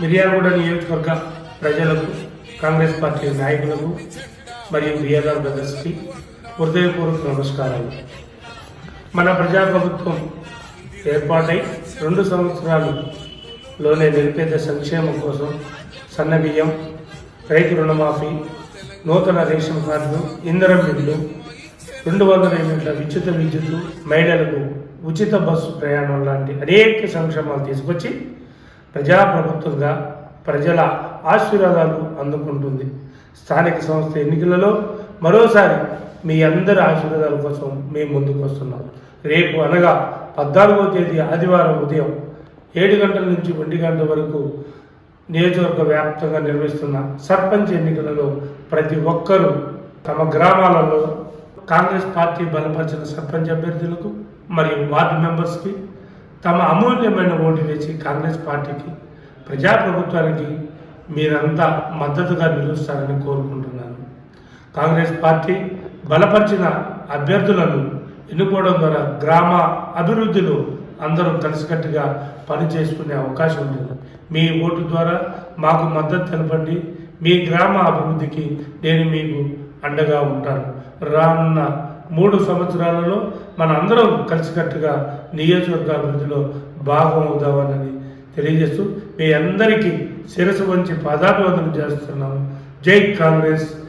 మిర్యాలగూడ నియోజకవర్గ ప్రజలకు కాంగ్రెస్ పార్టీ నాయకులకు మరియు బిఆర్ఆర్ బ్రదర్స్కి హృదయపూర్వక నమస్కారాలు. మన ప్రజాప్రభుత్వం ఏర్పాటై రెండు సంవత్సరాలులోనే నిరుపేద సంక్షేమం కోసం సన్న బియ్యం రైతు రుణమాఫీ నూతన రేషన్ కార్డులు ఇంధనం బిల్లు రెండు వందల యూనిట్ల విద్యుత్ విద్యుత్ మహిళలకు ఉచిత బస్సు ప్రయాణం లాంటి అనేక సంక్షేమాలు తీసుకొచ్చి ప్రజాప్రభుత్వంగా ప్రజల ఆశీర్వాదాలు అందుకుంటుంది. స్థానిక సంస్థ ఎన్నికలలో మరోసారి మీ అందరి ఆశీర్వాదాల కోసం మేము ముందుకు వస్తున్నాం. రేపు అనగా పద్నాలుగవ తేదీ ఆదివారం ఉదయం ఏడు గంటల నుంచి ఒంటి గంట వరకు నియోజకవర్గ వ్యాప్తంగా నిర్వహిస్తున్న సర్పంచ్ ఎన్నికలలో ప్రతి ఒక్కరూ తమ గ్రామాలలో కాంగ్రెస్ పార్టీ బలపరిచిన సర్పంచ్ అభ్యర్థులకు మరియు వార్డు మెంబర్స్కి తమ అమూల్యమైన ఓటు వేసి కాంగ్రెస్ పార్టీకి ప్రజాప్రభుత్వానికి మీరంతా మద్దతుగా నిలుస్తారని కోరుకుంటున్నాను. కాంగ్రెస్ పార్టీ బలపరిచిన అభ్యర్థులను ఎన్నుకోవడం ద్వారా గ్రామ అభివృద్ధిలో అందరూ కలిసికట్టుగా పనిచేసుకునే అవకాశం ఉంటుంది. మీ ఓటు ద్వారా మాకు మద్దతు తెలపండి. మీ గ్రామ అభివృద్ధికి నేను మీకు అండగా ఉంటాను. రానున్న మూడు సంవత్సరాలలో మన అందరం కలిసికట్టుగా నియోజకవర్గ అభివృద్ధిలో భాగం తెలియజేస్తూ మీ అందరికీ శిరసు వంచి పాదాభివందనం చేస్తున్నాము జై కాంగ్రెస్.